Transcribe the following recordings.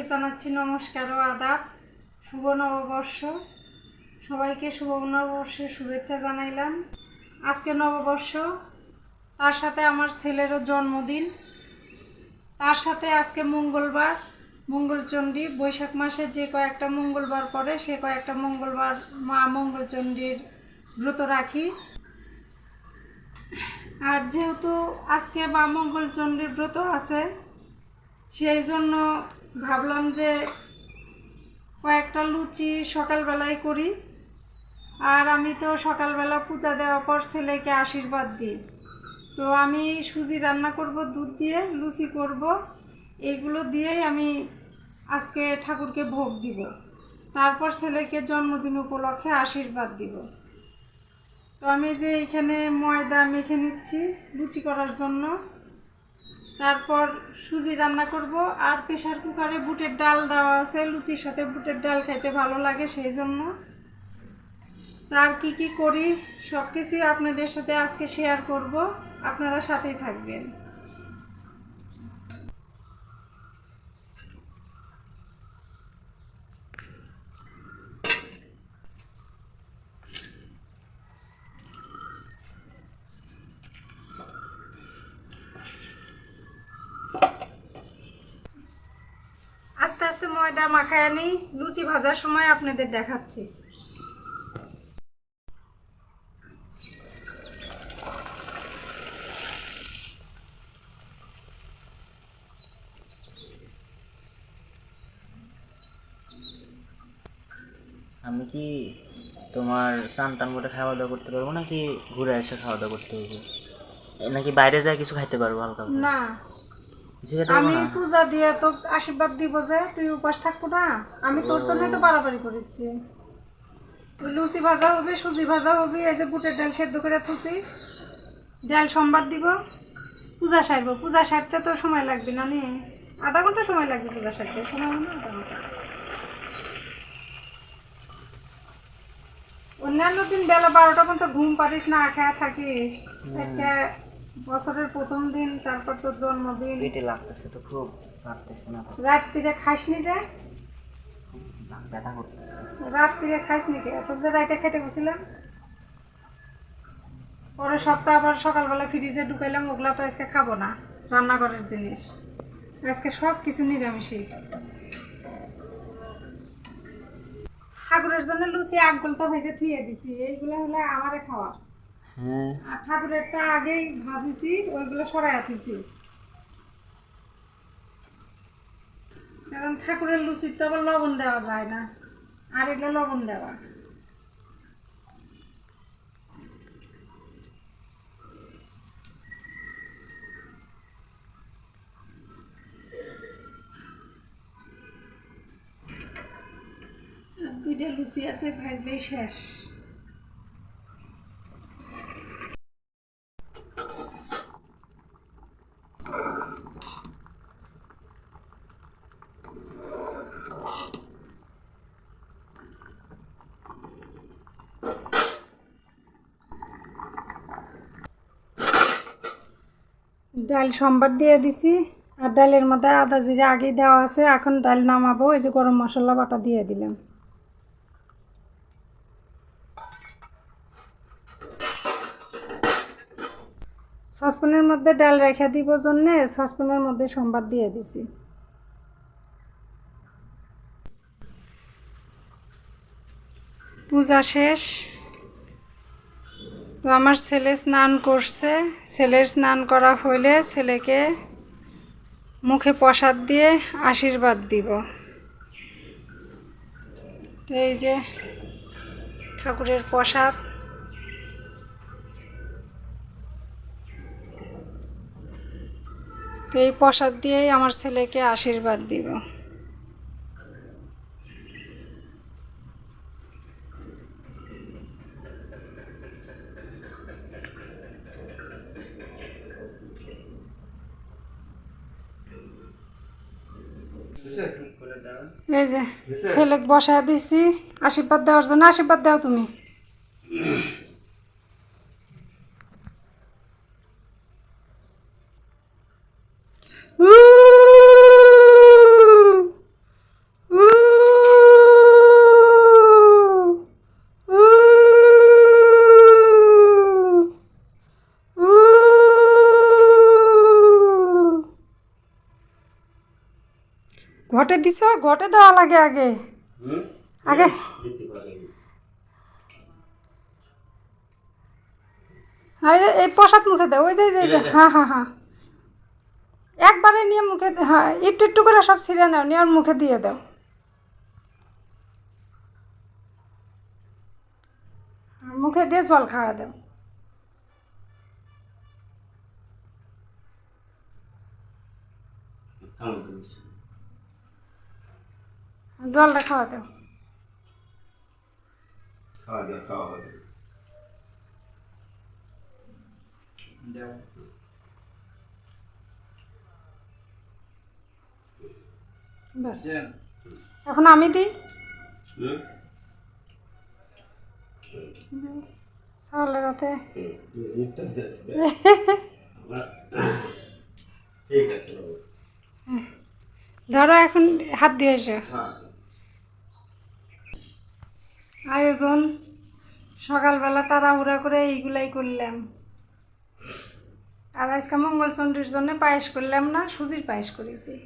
সবাইকে জানাচ্ছি নমস্কার ও আদাব। শুভ নববর্ষ। সবাইকে শুভ নববর্ষের শুভেচ্ছা জানাইলাম। আজকে নববর্ষ, তার সাথে আমার ছেলেরও জন্মদিন। তার সাথে আজকে মঙ্গলবার, মঙ্গলচণ্ডী। বৈশাখ মাসে যে কয়েকটা মঙ্গলবার পড়ে, সে কয়েকটা মঙ্গলবার মা মঙ্গলচণ্ডীর ব্রত রাখি। আর যেহেতু আজকে মা মঙ্গলচণ্ডীর ব্রত আছে, সেই জন্য ভাবলাম যে কয়েকটা লুচি সকালবেলায় করি। আর আমি তো সকালবেলা পূজা দেওয়ার পর ছেলেকে আশীর্বাদ দিই। তো আমি সুজি রান্না করব, দুধ দিয়ে লুচি করব। এইগুলো দিয়েই আমি আজকে ঠাকুরকে ভোগ দিব। তারপর ছেলেকে জন্মদিন উপলক্ষে আশীর্বাদ দিব। তো আমি যে এখানে ময়দা মেখে নিচ্ছি লুচি করার জন্য তারপর সুজি রান্না করব। আর প্রেশার কুকারে বুটের ডাল দেওয়া আছে। লুচির সাথে বুটের ডাল খাইতে ভালো লাগে সেই জন্য। আর কি কি করি সব কিছুই আপনাদের সাথে আজকে শেয়ার করব। আপনারা সাথেই থাকবেন। ময়দা মাখায় আনি লুচি ভাজার সময় আপনাদের দেখাচ্ছি। আমি কি তোমার চান টান করে খাওয়া দাওয়া করতে পারব নাকি ঘুরে এসে খাওয়া দাওয়া করতে হবে নাকি বাইরে যায় কিছু খাইতে পারব হালকা না পারব আমি পূজা দিয়ে তো আশীর্বাদ দিব যে তুই উপাস থাকব না। আমি তোর জন্যই তো বাড়াবাড়ি করেছি। লুচি ভাজা হবে সুজি ভাজা হবে এই যে বুটের ডাল সেদ্ধ করে থুসি ডাল সোমবার দিব পূজা সারবো। পূজা সারতে তো সময় লাগবে না নে। আধা ঘণ্টা সময় লাগবে পূজা সারতে সময় না আধা ঘণ্টা। অন্যান্য দিন বেলা বারোটা পর্যন্ত ঘুম পারিস না খেয়ে থাকিস। আজকে বছরের প্রথম দিন তারপর তোর জন্মদিন। পেটে লাগতেছে তো খুব লাগতেছে না রাত্রিরে খাসনি যে? ব্যথা করতেছে। রাত্রিরে খাসনি কে? তোর যে রাইতে খেতে গেছিলাম? পরে সপ্তাহ আবার সকালবেলা ফ্রিজে ঢুকাইলাম ওগুলা তো আজকে খাব না রান্নাঘরের জিনিস। আজকে সব কিছু নিরামিষই। ঠাকুরের জন্য লুচি আগগুলো তো ভেজে থুয়ে দিছি এইগুলো হলে আমারে খাওয়া। হ্যাঁ। ঠাকুরেরটা আগেই ভাজিছি, ওইগুলো সরাই দিছি। কারণ ঠাকুরের লুচির তো আবার লবণ দেওয়া যায় না। আর এগুলো লবণ দেওয়া। দুইটা লুচি আছে, ভাজলেই শেষ। ডাল সম্বার দিয়ে দিছি। আর ডালের মধ্যে আদা জিরা আগেই দেওয়া আছে, এখন ডাল নামাবো। এই যে গরম মশলা বাটা দিয়ে দিলাম। সসপ্যানের মধ্যে ডাল রেখে দিব জন্যে, সসপ্যানের মধ্যে সম্বার দিয়ে দিছি। পূজা শেষ। তো আমার ছেলে স্নান করছে। ছেলের স্নান করা হইলে ছেলেকে মুখে প্রসাদ দিয়ে আশীর্বাদ দিব। তো এই যে ঠাকুরের প্রসাদ। তো এই প্রসাদ দিয়েই আমার ছেলেকে আশীর্বাদ দিব এই যে ছেলেকে বসায় দিছি। আশীর্বাদ দেওয়ার জন্য আশীর্বাদ দাও তুমি। দিছ ঘটে দেওয়া লাগে আগে। আগে। এই প্রসাদ মুখে দাও ওই যে যে- হ্যাঁ হ্যাঁ হ্যাঁ। একবারে নিয়ে মুখে দে- হ্যাঁ একটু একটু করে সব ছিঁড়ে নাও নিয়ে ওর মুখে দিয়ে দাও। মুখে দিয়ে জল খাওয়া দাও। জলটা খাওয়া দাও। খাওয়া খাওয়া ব্যাস। এখন আমি দিই? হুম? চাউলের ঠিক আছে। ধরো এখন হাত দিয়ে এসো। হ্যাঁ। আয়োজন। সকালবেলা তাড়াহুড়া করে এইগুলাই করলাম। আর আজকে মঙ্গলচন্ডীর জন্য পায়েস করলাম না, সুজির পায়েস করেছি।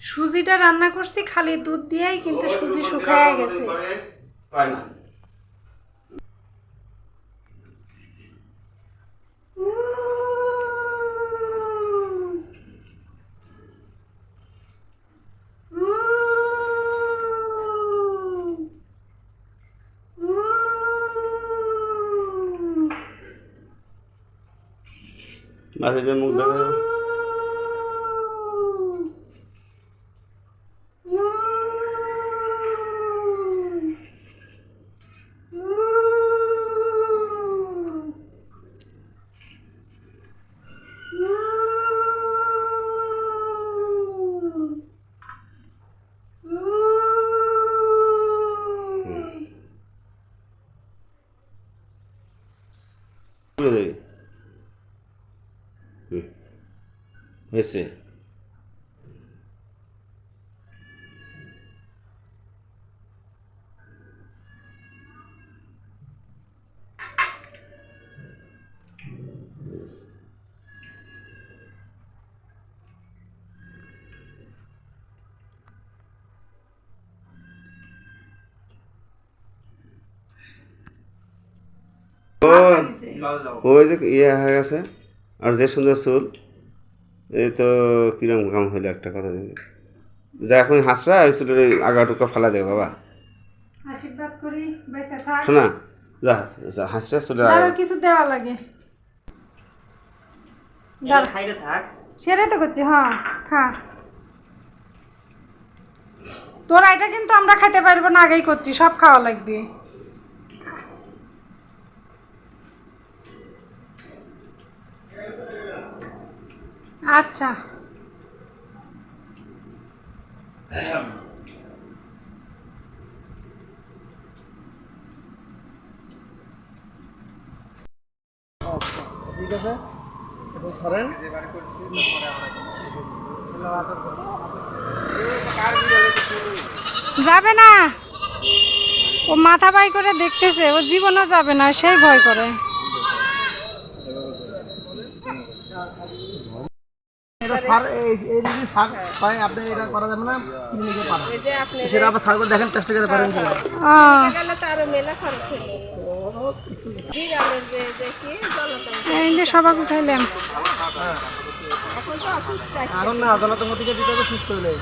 সুজিটা রান্না করছি, খালি দুধ দিয়েই, কিন্তু সুজি শুকায় গেছে। পায় না মাঝে যে হয়েছে ও ওই যে ইয়ে হয়ে গেছে আর যে সুন্দর চুল। এই তো কিরম কাম হইল একটা কথা দেখি যা এখন হাসরা ওই চুলের ওই আগাটুকা ফালা দেবে বাবা। আশীর্বাদ করি বেঁচে থাক। শোনা যা যা হাসরা আরও কিছু দেওয়া লাগে। দাঁড়া। সাইডে থাক। সেটাই তো করছি হ্যাঁ খা। তোর এটা কিন্তু আমরা খাইতে পারব না আগেই করছি সব খাওয়া লাগবে। আচ্ছা। যাবে না। ও মাথা বাই করে দেখতেছে, ও জীবনও যাবে না সেই ভয় করে। এটা সার এই যদি সার হয়। আপনি এটা করা যাবে না নিতে পারেন সেটা আবার সার করে দেখেন চেষ্টা করে পারেন কিনা। যে সবাই খাইলাম। এখন না জনতা মতিকে দিতে হবে সুস্থ হলে।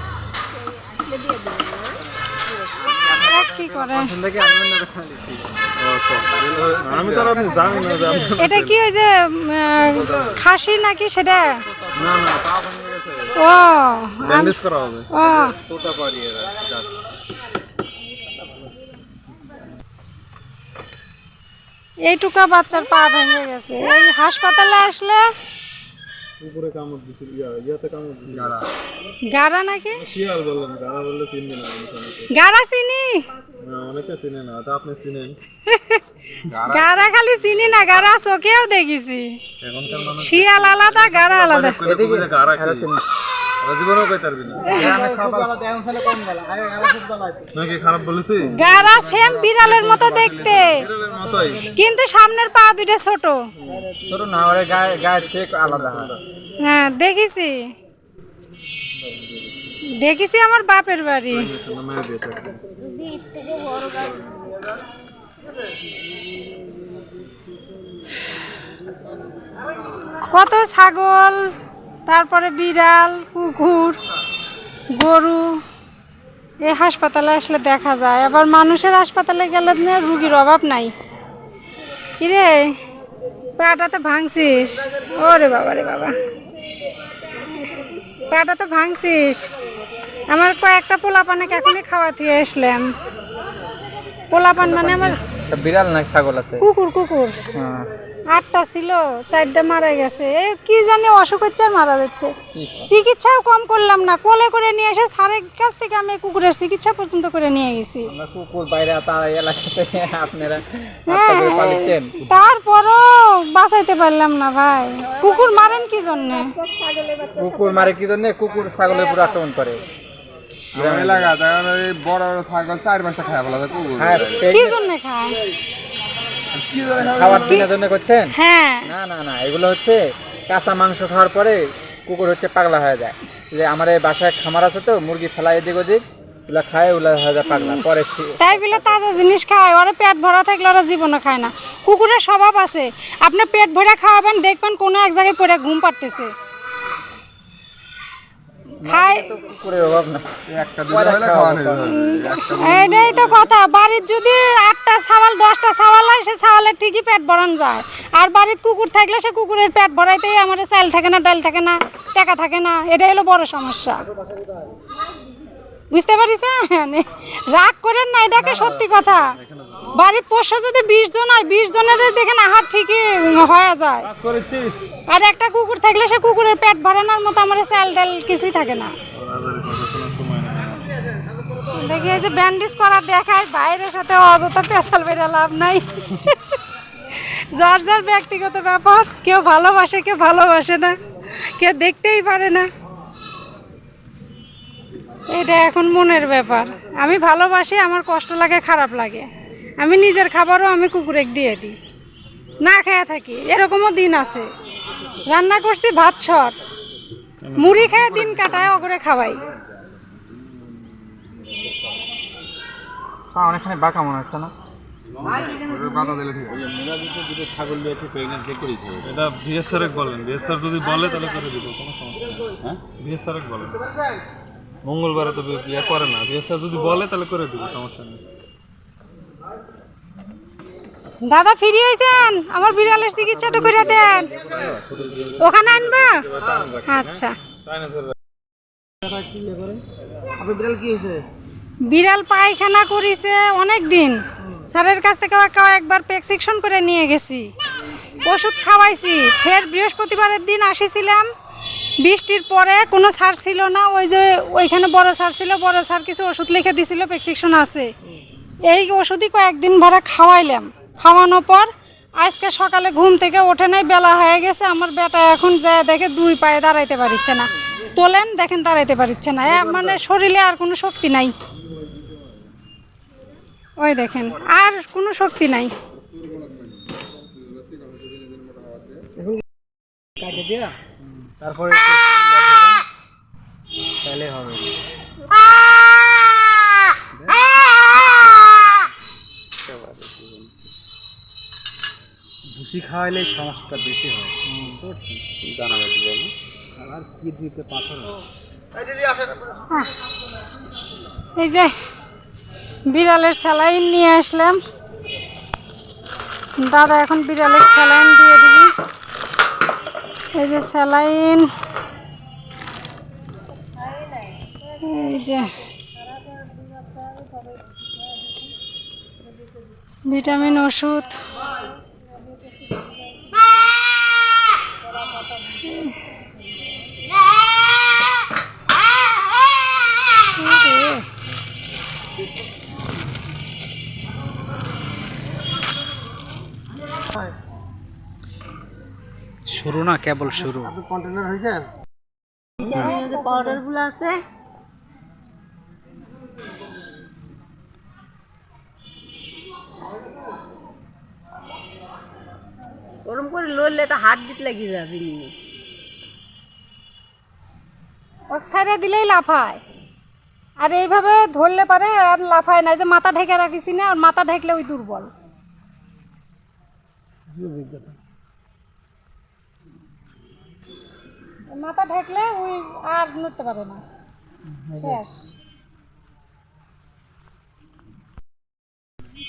এক কি করে? আমি তো আপনি জানি না এটা কি ওই যে খাসি নাকি সেটা? না না পা ভেঙে গেছে। ও ব্যান্ডেজ করা হবে। ও। তোটা পারিয়ে এইটুকা বাচ্চার পা ভেঙে গেছে। এই হাসপাতালে আসলে উপরে কামড় দিছিল ইয়া ইয়াতে কামড় দিছিল। গাড়া। গাড়া নাকি? শিয়াল বললেন গাড়া বললে চিনবে না অনেকে। গাড়া চিনি? না, অনেকে চিনে না তা আপনি চিনেন। গাড়া খালি চিনি না গাড়া চোখেও দেখেছি। শিয়াল আলাদা গাড়া আলাদা। গাড়া জীবনেও কই পারবি না নাকি খারাপ বলেছি? গাড়া সেম বিড়ালের মতো দেখতে। বিড়ালের মতোই। কিন্তু সামনের পা দুটো ছোট। ছোট না ওরে গায়ে গায়ে চেক আলাদা। হ্যাঁ দেখেছি। দেখেছি আমার বাপের বাড়ি। কত ছাগল? তারপরে বিড়াল, কুকুর, গরু এই হাসপাতালে আসলে দেখা যায়। আবার মানুষের হাসপাতালে গেলে রুগীর অভাব নাই। কিরে পাটা তো ভাঙছিস। ওরে বাবা রে বাবা। পাটা তো ভাঙছিস। আমার কয়েকটা পোলাপানে এখনই খাওয়া দিয়ে আসলাম। পোলাপান মানে আমার বিড়াল না ছাগল আছে? কুকুর কুকুর। আটটা ছিল চারটা মারা গেছে। এ কি জানি অসুখ হচ্ছে আর মারা যাচ্ছে। চিকিৎসাও কম করলাম না কোলে করে নিয়ে এসে সারের কাছ থেকে আমি কুকুরের চিকিৎসা পর্যন্ত করে নিয়ে গেছি। কুকুর বাইরে তার এলাকা আপনারা হ্যাঁ, তারপরও বাঁচাইতে পারলাম না ভাই। কুকুর মারেন কি জন্যে? কুকুর মারে কি জন্য? কুকুর ছাগলের উপর আক্রমণ করে। এলাকা তখন ওই বড় বড় ছাগল চার পাঁচটা খায় যায় কুকুর। হ্যাঁ কি জন্যে খায়? খাবার করছেন? হ্যাঁ। না না না এগুলো হচ্ছে কাঁচা মাংস খাওয়ার পরে কুকুর হচ্ছে পাগলা হয়ে যায়। যে আমার এই বাসায় খামার আছে তো মুরগি ফেলাই এদিক ওদিক ওগুলা খায় ওগুলা হয়ে যায় পাগলা পরে তাই বলে তাজা জিনিস খায় ওরা পেট ভরা থাকলে ওরা জীবনে খায় না। কুকুরের স্বভাব আছে আপনি পেট ভরে খাওয়াবেন দেখবেন কোনো এক জায়গায় পড়ে ঘুম পাড়তেছে। এটাই তো কথা। বাড়ির যদি আটটা ছাওয়াল, দশটা ছাওয়াল হয়, সে ছাওয়ালের ঠিকই পেট ভরান যায়। আর বাড়ির কুকুর থাকলে সে কুকুরের পেট ভরাইতেই আমার চাল থাকে না, ডাল থাকে না, টাকা থাকে না। এটাই হলো বড় সমস্যা। বুঝতে পারিছেন রাগ করেন না এটাকে সত্যি কথা। বাড়ির পোষ্য যদি বিশ জন হয় বিশ জনের দেখেন আহার ঠিকই হয়ে যায়। আর একটা কুকুর থাকলে সে কুকুরের পেট ভরানোর মতো আমার চাল ডাল কিছুই থাকে না। দেখি এই যে ব্যান্ডেজ করা দেখায় বাইরের সাথে অযথা পেশাল বেড়ে লাভ নাই। যার যার ব্যক্তিগত ব্যাপার কেউ ভালোবাসে কেউ ভালোবাসে না কেউ দেখতেই পারে না। এটা এখন মনের ব্যাপার। আমি ভালোবাসি আমার কষ্ট লাগে খারাপ লাগে। আমি নিজের খাবারও আমি কুকুরে দিয়ে দিই। না খেয়ে থাকি এরকমও দিন আছে। রান্না করছি ভাত ছট মুড়ি খেয়ে দিন কাটায় অগরে খাওয়াই। পা অনেকখানি বাঁকা মনে হচ্ছে না? বাধা দিলে ঠিক আছে। এটা বিএসআর বলেন। বিএসআর যদি বলে তাহলে করে দিব কোনো সমস্যা হ্যাঁ? বিএসআর বলেন। মঙ্গলবারে তো ইয়ে করে না। বিএসআর যদি বলে, তাহলে করে দিব, সমস্যা নেই। দাদা, ফিরি হয়েছেন? আমার বিড়ালের চিকিৎসাটা করে দেন। ওখানে আনবা? আচ্ছা। বিড়াল পায়খানা করেছে অনেক দিন স্যারের কাছ থেকে একবার প্রেসক্রিপশন করে নিয়ে গেছি। ওষুধ খাওয়াইছি। ফের বৃহস্পতিবারের দিন আসিছিলাম। বৃষ্টির পরে কোনো সার ছিল না, ওই যে ওইখানে বড় সার ছিল, বড় সার কিছু ওষুধ লিখে দিছিল, প্রেসক্রিপশন আছে। এই ওষুধই কয়েকদিন ভরা খাওয়াইলাম। খাওয়ানোর পর আজকে সকালে ঘুম থেকে ওঠে নাই, বেলা হয়ে গেছে, আমার বেটা এখন যায় দেখে দুই পায়ে দাঁড়াইতে পারছে না। তোলেন, দেখেন দাঁড়াইতে পারছে না। মানে শরীরে আর কোনো শক্তি নাই। ওই দেখেন, আর কোনো শক্তি নাই। তারপরে তাহলে হবে। ভুসি খাওয়াইলে সমস্যাটা বেশি হয়। কি বলো আর কি দিতে পাথর এই যে বিড়ালের স্যালাইন নিয়ে আসলাম। দাদা এখন বিড়ালের স্যালাইন দিয়ে এই যে স্যালাইন। এই যে ভিটামিন ওষুধ। শুরু না কেবল শুরু। আপনি কন্টেনার হয়েছেন? পাউডারগুলো আছে। ওরম করে লড়লে তো হাত দিতে লাগি যাবে নি। ওক দিলেই লাফায় আর এইভাবে ধরলে পারে আর লাফায় না। যে মাথা ঢেকে রাখিস না আর মাথা ঢেকলে ওই দুর্বল। মাথা ঢাকলে ওই আর নড়তে পারে না। শেষ।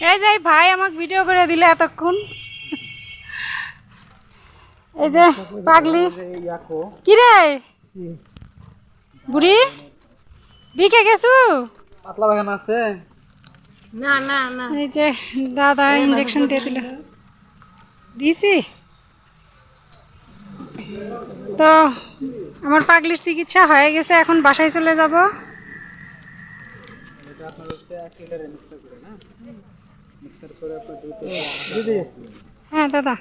এই যে এই ভাই আমাকে ভিডিও করে দিলে এতক্ষণ। এই যে পাগলি। কি রে বুড়ি? বিকে গেছু? পাতলা বাগান আছে। না না না। এই যে দাদা ইঞ্জেকশন দিয়ে দিল। দিছি। তো আমার পাগলের চিকিৎসা হয়ে গেছে এখন বাসায় চলে যাব। হ্যাঁ দাদা।